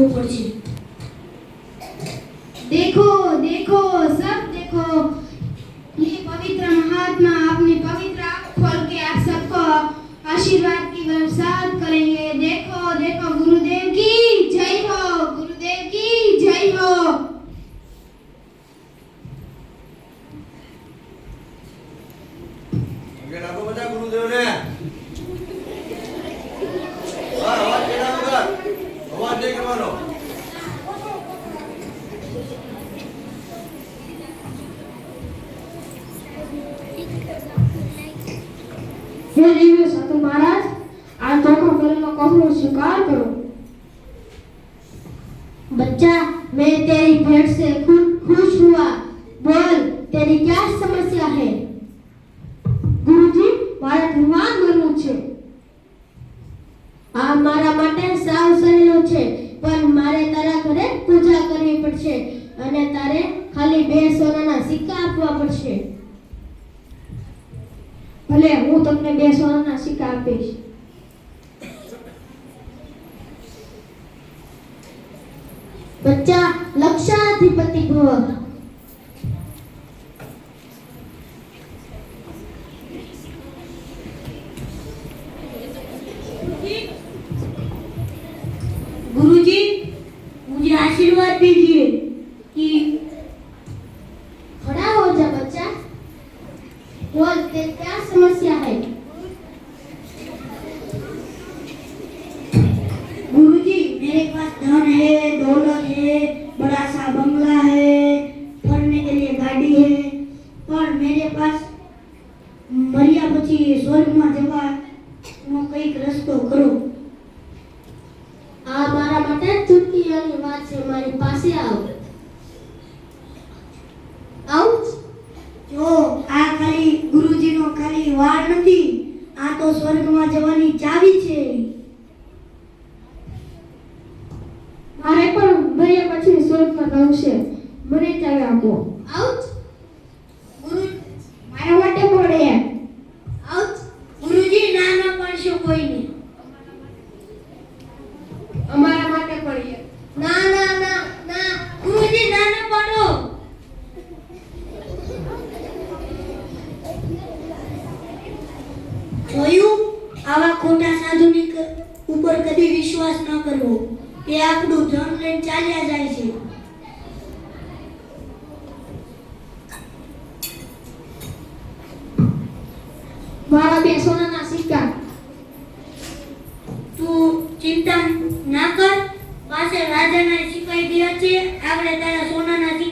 રાખવો પડશે देखो देखो सब देखो ये पवित्र महात्मा अपनी पवित्र आँख खोल के आप सबको आशीर्वाद की बरसात करेंगे देखो देखो गुरुदेव की जय हो गुरुदेव की जय हो પગે લાગો બધા ગુરુદેવને हे दिव्य सतु महाराज आज धोखा करेलो कफलो स्वीकार करो बच्चा मैं तेरी भेंट से खुद खुश हुआ बोल तेरी क्या समस्या है ગુરુજી મારે ધ્રુવાન બનવું છે આ મારા માટે સાવ સહેલું છે પણ મારે તારા ઘરે પૂજા કરવી પડશે અને તારે ખાલી બે સોનાના સિક્કા આપવા પડશે ભલે હું તમને બે સોનાના સિક્કા આપીશ. બચ્ચા લક્ષાધિપતિ ભવ ગુરુજી મુજે આશીર્વાદ દીજીએ. धन है दौलत है बड़ा सा बंगला है पढ़ने के लिए गाड़ी है पर मेरे पास મર્યા પછી સ્વર્ગમાં જવાનો કંઈક રસ્તો કરો આ મારા માટે ચૂટકીઓની વાત છે મારી પાસે આવ આવું જો આ ખાલી ગુરુજીનો ખાલી વાળ નથી આ તો સ્વર્ગમાં જવાની ચાવી છે મારે પણ ભર્યા પછી સ્વર્ગમાં જવું છે. મને ચાવી આપો. આઉટ. ગુરુ મારા માટે પડે આઉટ. ગુરુજી ના ના પડશે કોઈને. અમારા માટે પડીએ ના ના ના ના. ગુરુજી ના ના પડો. જોયું? આવા ખોટા સાધુની ઉપર કદી વિશ્વાસ ન કરવો. એ આપણું ધન લઈને ચાલ્યા જાય છે. મારા બે સોનાના સિક્કા. તું ચિંતા ના કર. પાસે રાજાના સિપાઈ ગયા છે. આપણે તારા સોનાના સિક્કા